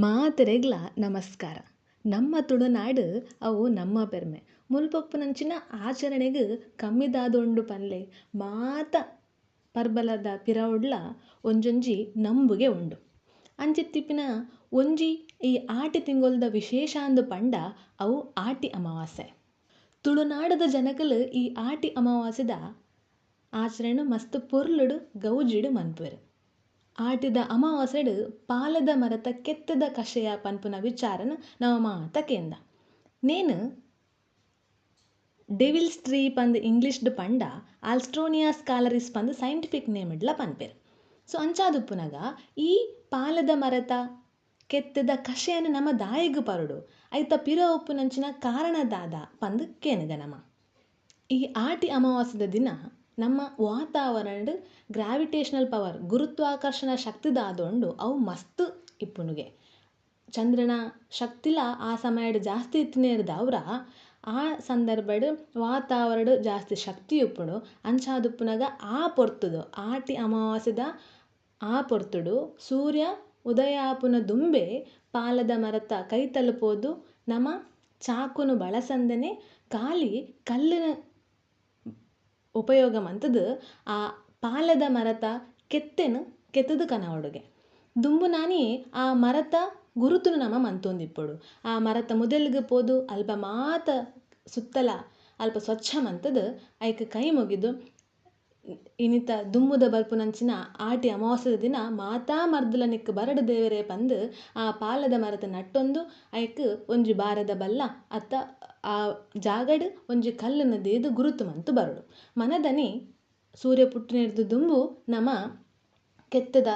ಮಾತೆರೆಗ್ಲ ನಮಸ್ಕಾರ. ನಮ್ಮ ತುಳುನಾಡು ಅವು ನಮ್ಮ ಪೆರ್ಮೆ ಮುಲ್ಪೊಪ್ಪುನಂಚಿನ ಆಚರಣೆಗ್ ಕಮ್ಮಿದಾದೊಂಡು ಪನ್ಲೆ. ಮಾತ ಪರ್ಬಲದ ಪಿರವುಡ್ಲ ಒಂಜೊಂಜಿ ನಂಬುಗೆ ಉಂಡು. ಅಂಚತ್ತಿಪ್ಪಿನ ಒಂಜಿ ಈ ಆಟಿ ತಿಂಗೊಲ್ದ ವಿಶೇಷ ಅಂದ್ ಪಂಡ ಅವು ಆಟಿ ಅಮಾವಾಸ್ಯೆ. ತುಳುನಾಡದ ಜನಕುಲು ಈ ಆಟಿ ಅಮಾವಾಸ್ಯೆದ ಆಚರಣೆ ಮಸ್ತ್ ಪೊರ್ಲುಡು ಗೌಜಿಡು ಮನ್ಪುವೆರ್. ಆಟಿದ ಅಮಾವಾಸ್ಯೆಡ್ ಪಾಲದ ಮರತ ಕೆತ್ತದ ಕಷೆಯ ಪನ್ಪುನ ವಿಚಾರನ್ ನಮ ಮಾತ ಕೇಂದ. ನೇನು? ಡೆವಿಲ್ ಸ್ಟ್ರೀ ಪಂದ್ ಇಂಗ್ಲಿಷ್ಡ್ ಪಂಡ ಆಲ್ಸ್ಟ್ರೋನಿಯಾ ಸ್ಕಾಲರಿಸ್ ಪಂದ್ ಸೈಂಟಿಫಿಕ್ ನೇಮ್ಡ್ಲ ಪನ್ಪೆರ್. ಸೊ ಅಂಚಾದುಪ್ಪುನಗ, ಈ ಪಾಲದ ಮರತ ಕೆತ್ತದ ಕಷೆಯನ್ನು ನಮ ದಾಯೆಗ್ ಪರಡು, ಐತ ಪಿರ ಉಪ್ಪುನಂಚಿನ ಕಾರಣದಾದ ಪಂದ್ ಕೇನಗ ನಮ ಈ ಆಟಿ ಅಮಾವಾಸ್ಯೆದ ದಿನ ನಮ್ಮ ವಾತಾವರಣಡ್ ಗ್ರಾವಿಟೇಷನಲ್ ಪವರ್ ಗುರುತ್ವಾಕರ್ಷಣ ಶಕ್ತಿದಾದೊಂಡು ಅವು ಮಸ್ತ್ ಇಪ್ಪುನುಗೆ ಚಂದ್ರನ ಶಕ್ತಿಲ ಆ ಸಮಯಡ್ ಜಾಸ್ತಿ ಇತ್ತಿನೇರ್ ದೌರ ಆ ಸಂದರ್ಭಡ್ ವಾತಾವರಣ ಜಾಸ್ತಿ ಶಕ್ತಿ ಉಪ್ಪುಂಡು ಅಂಚಾದುಪ್ಪುನಗ ಆ ಪೊರ್ತುದು, ಆಟಿ ಅಮಾವಾಸ್ಯದ ಆ ಪೊರ್ತುಡು ಸೂರ್ಯ ಉದಯಾಪುನ ದುಂಬೆ ಪಾಲದ ಮರತ ಕೈ ತಲುಪೋದು, ನಮ ಚಾಕುನು ಬಳಸಂದನೆ, ಖಾಲಿ ಕಲ್ಲಿನ ಉಪಯೋಗ ಮಂತದು ಆ ಪಾಲದ ಮರತ ಕೆತ್ತೆನ್ ಒಡುಗೆ ದುಂಬು ನಾನಿ ಆ ಮರತ ಗುರುತುನು ನಮ ಮಂತೊಂದಿಪ್ಪಡು. ಆ ಮರತ ಮುದೆಲ್ಗ್ ಪೋದು ಅಲ್ಪ ಮಾತ ಸುತ್ತಲ, ಅಲ್ಪ ಸ್ವಚ್ಛ ಮಂತದು ಐಕ್ ಕೈ ಮುಗಿದು ಇನಿತ ದುಮ್ಮುದ ಬರ್ಪುನಂಚಿನ ಆಟಿ ಅಮಾವಾಸ್ಯದ ದಿನ ಮಾತಾ ಮರ್ದುಲನಿಕ್ ಬರಡ್ ದೇವೆರೆ ಪಂದ್ ಆ ಪಾಲದ ಮರದ ನಟ್ಟೊಂದು ಐಕ್ ಒಂಜಿ ಬಾರದ ಬಲ್ಲ, ಅತ್ತ ಆ ಜಾಗಡ್ ಒಂಜಿ ಕಲ್ಲುನ ದೇದು ಗುರುತು ಮಂತು ಬರಡು. ಮನದನಿ ಸೂರ್ಯ ಪುಟ್ಟಿನೆರ್ದ್ ದುಂಬು ನಮ ಕೆತ್ತದ,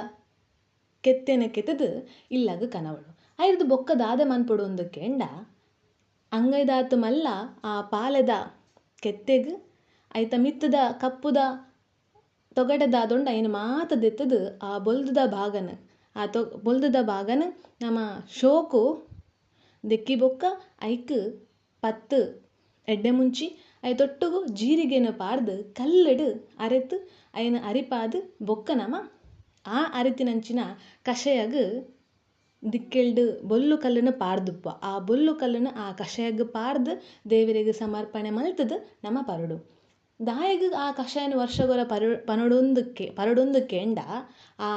ಕೆತ್ತೆನ ಕೆತ್ತುದು ಇಲ್ಲಗ್ ಕನವಳು. ಐರ್ದು ಬೊಕ್ಕ ದಾದ ಮನ್ಪೊಡು ಕೆಂಡ, ಅಂಗೈದಾತು ಮಲ್ಲ ಆ ಪಾಲದ ಕೆತ್ತೆಗ್ ಐತ ಮಿತ್ತುದ ಕಪ್ಪುದ ತೊಗಡೆದಾದೊಂಡು ಐನ್ ಮಾತ ದೆತ್ತುದು? ಆ ಬೊಲ್ದುದ ಭಾಗನ್. ಆ ತೊ, ಬೊಲ್ದುದ ಭಾಗನ್ ನಮ ಶೋಕು, ದೆಕ್ಕಿ ಬೊಕ್ಕ, ಐಕ್, ಪತ್ತು, ಎಡ್ಡೆ ಮುಂಚಿ ಐತೊಟ್ಟುಗು ಜೀರಿಗೆನ್ ಪಾಡ್ದ್, ಕಲ್ಲುಡು ಅರೆತ್ ಐನ್ ಅರಿಪಾದ್ ಬೊಕ್ಕ ನಮ ಆ ಅರಿತಿನಂಚಿನ ಕಷೆಯಗ್ ದಿಕ್ಕೆಲ್ಡ್ ಬೊಲ್ಲು ಕಲ್ಲುನ ಪಾರ್ದುಪ್ಪ ಆ ಬೊಲ್ಲು ಕಲ್ಲುನ ಆ ಕಷಯಗ್ ಪಾಡ್ದ್ ದೇವೆರೆಗ್ ಸಮರ್ಪಣೆ ಮಲ್ತುದು ನಮ ಪರಡು. ದಾಯೆಗ್ ಆ ಕಷಾಯನ ವರ್ಷಗೊರ ಪರ ಪರಡೊಂದು ಕೆಂಡ ಆ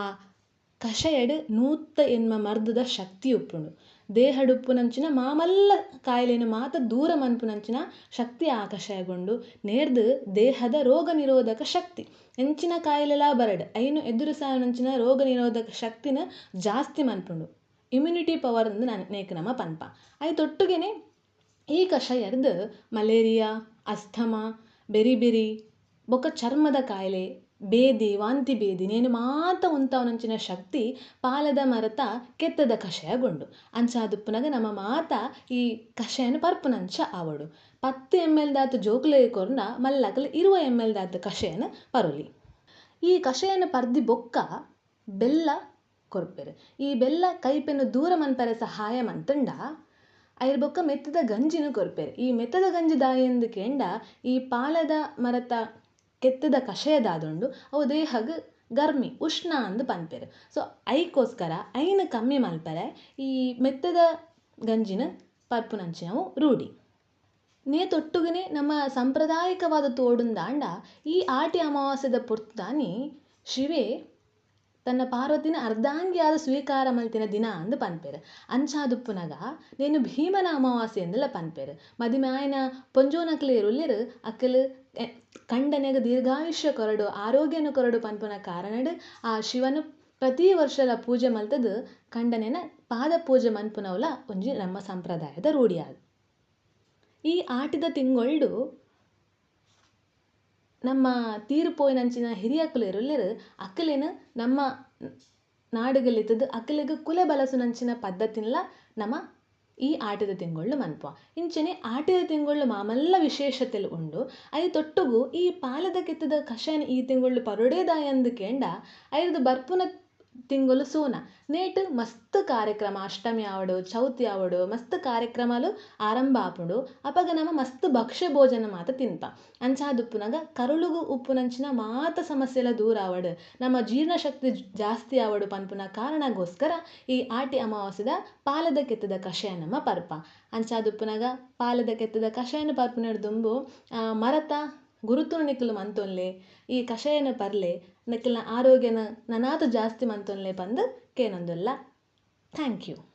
ಕಷಾಯಡ್ ನೂತ್ತ ಎನ್ಮ ಮರ್ದದ ಶಕ್ತಿ ಉಪ್ಪುಂಡು ದೇಹಡ್ ಉಪ್ಪುನಂಚಿನ ಮಾಮಲ್ಲ ಕಾಯಿಲೆನ್ ಮಾತ ದೂರ ಮನ್ಪುನಂಚಿನ ಶಕ್ತಿ ಆ ಕಷಾಯಗೊಂಡು. ನೇರ್ದ ದೇಹದ ರೋಗ ನಿರೋಧಕ ಶಕ್ತಿ. ಎಂಚಿನ ಕಾಯಿಲೆಲ ಬರಡ್, ಐನ್ ನಂಚಿನ ರೋಗ ನಿರೋಧಕ ಶಕ್ತಿನ ಜಾಸ್ತಿ ಮನ್ಪುಂಡು. ಇಮ್ಯುನಿಟಿ ಪವರ್ ಇಂದ್ ನೆಕ್ ನಮ ಪನ್ಪ. ಐತೊಟ್ಟುಗೆನೆ ಈ ಕಷಾಯರ್ದ್ ಮಲೇರಿಯಾ, ಅಸ್ಥಮ ಬೆರಿಬೆರಿ ಬೊಕ ಚರ್ಮದ ಕಾಯಿಲೆ, ಬೇದಿ, ವಾಂತಿ ಬೇದಿ, ನೀನು ಮಾತ ಉಂತವನಂಚಿನ ಶಕ್ತಿ ಪಾಲದ ಮರತ ಕೆತ್ತದ ಕಷಾಯಗೊಂಡು. ಅಂಚಾದುಪ್ಪುನಗ ನಮ ಮಾತ ಈ ಕಷಾಯನ ಪರ್ಪುನಂಚ ಆವಡು. ಪತ್ತು ಎಂ ಎಲ್ ದಾತ ಜೋಕುಲೆಗ್ ಕೊರ್ನ ಮಲ್ಲಕಲ್ ಇರುವ ಎಂ ಎಲ್ ದಾತ ಕಷಾಯನ ಪರೊಲಿ. ಈ ಕಷಾಯನ ಪರ್ದಿ ಬೊಕ್ಕ ಬೆಲ್ಲ ಕೊರ್ಪೆರ್. ಈ ಬೆಲ್ಲ ಕೈಪೆನ್ ದೂರ ಮನ್ಪರೆ ಸಹಾಯ ಮಂತುಂಡ ಐರ್ ಬೊಕ್ಕ ಮೆತ್ತದ ಗಂಜಿನ್ ಕೊರ್ಪೆರ್ ಈ ಮೆತ್ತದ ಗಂಜಿ ದಾಯೆಂದು ಕೆಂಡ ಈ ಪಾಲದ ಮರತ ಕೆತ್ತದ ಕಷಾಯ ದಾದೊಂಡು ಅವು ದೇಹಗ್ ಗರ್ಮಿ, ಉಷ್ಣ ಅಂದ್ ಪನ್ಪೆರ್ ಸೊ, ಐಕೋಸ್ಕರ, ಐನ್ ಕಮ್ಮಿ ಮಲ್ಪರೆ ಈ ಮೆತ್ತದ ಗಂಜಿನ್ ಪರ್ಪುನಂಚಿನವು ರೂಢಿ. ನೇತೊಟ್ಟುಗುನೆ ನಮ್ಮ ಸಂಪ್ರದಾಯಿಕವಾದ ತೋಡುಂದಾಂಡ ಈ ಆಟಿ ಅಮಾವಾಸ್ಯದ ಪೊರ್ತುದಾನಿ ಶಿವೆ ತನ್ನ ಪಾರ್ವತಿನ ಅರ್ಧಾಂಗಿಯಾದ ಸ್ವೀಕಾರ ಮಲ್ತಿನ ದಿನ ಅಂದು ಪನ್ಪೆರ್. ಅಂಚಾದುಪ್ಪುನಗ ನೀನು ಭೀಮನ ಅಮಾವಾಸ್ಯೆ ಇಂದುಲ ಪನ್ಪೆರ್. ಮದಿಮೆ ಆಯಿನ ಪೊಂಜೋನಕ್ಲೆಗ್ ಉಲ್ಲೆರ್ ಅಕುಲು ಕಂಡನೆಗ್ ದೀರ್ಘಾಯುಷ್ಯ ಕೊರಡು, ಆರೋಗ್ಯನ ಕೊರಡು ಪನ್ಪುನ ಕಾರಣಡ್, ಆ ಶಿವನ್ ಪ್ರತಿ ವರ್ಷಲ ಪೂಜೆ ಮಲ್ತುದು ಕಂಡನೆನ ಪಾದ ಪೂಜೆ ಮನ್ಪುನವುಲ ಒಂಜಿ ನಮ್ಮ ಸಂಪ್ರದಾಯದ ರೂಢಿಯಾದ್ ಈ ಆಟಿದ ತಿಂಗೊಳ್ಡು ನಮ್ಮ ತೀರ್ ಪೋಯಿನಂಚಿನ ಹಿರಿಯಕುಲೆರ್ ಉಲ್ಲೆರ್ ಅಕುಲೆನ್ ನಮ್ಮ ನಾಡುಗುಲ್ ಇತ್ತ್ಂಡ್ ಕುಲೆ ಬಲಸುನಂಚಿನ ಪದ್ಧತಿನ್ಲ ನಮ ಈ ಆಟದ ತಿಂಗಳು ಮನ್ಪುವ. ಇಂಚನೆ ಆಟದ ತಿಂಗಳು ಮಾಮಲ್ಲ ವಿಶೇಷತೆಲ್ ಉಂಡು. ಐತೊಟ್ಟುಗು ಈ ಪಾಲದ ಕೆತ್ತದ ಕಷಾಯನ ಈ ತಿಂಗಳು ಪರೊಡೆ ದಾಯೆಂದು ಕೇಂಡ ಐರ್ದ್ ಬರ್ಪುನ ತಿಂಗಳು ಸೂನ. ನೇಟ್ ಮಸ್ತ್ ಕಾರ್ಯಕ್ರಮ, ಅಷ್ಟಮಿ ಆವಡು, ಚೌತಿ ಆವಡು, ಮಸ್ತ್ ಕಾರ್ಯಕ್ರಮಲ್ ಆರಂಭ ಆಪುಡು. ಅಪಗ ನಮ ಮಸ್ತ್ ಭಕ್ಷ್ಯ ಭೋಜನ ಮಾತ ತಿನ್ಪ. ಅಂಚಾದಿಪ್ಪುನಗ ಕರುಳುಗು ಉಪ್ಪುನಂಚಿನ ಮಾತ ಸಮಸ್ಯೆಲ ದೂರ ಆವಡ್. ನಮ ಜೀರ್ಣಶಕ್ತಿ ಜಾಸ್ತಿ ಆವಡ್ ಪನ್ಪುನ ಕಾರಣಗೋಸ್ಕರ ಈ ಆಟಿ ಅಮಾವಾಸ್ಯದ ಪಾಲದ ಕೆತ್ತದ ಕಷಾಯ ಪರ್ಪ. ಅಂಚಾದಿಪ್ಪುನಗ ಪಾಲದ ಕೆತ್ತದ ಕಷಾಯನ ಪರ್ಪುನೆರ್ ದುಂಬು ಮರತ ಗುರುತುನ ನಿಕುಲು ಮಂತೊನ್ಲೆ, ಈ ಕಷಾಯನ ಪರ್ಲೆ ನಿಕಲ್ನ ಆರೋಗ್ಯನ ನನಾತ್ ಜಾಸ್ತಿ ಮಂತೊನ್ಲೆ ಪಂದ್ ಕೇನೊಂದುಲ್ಲ. Thank you.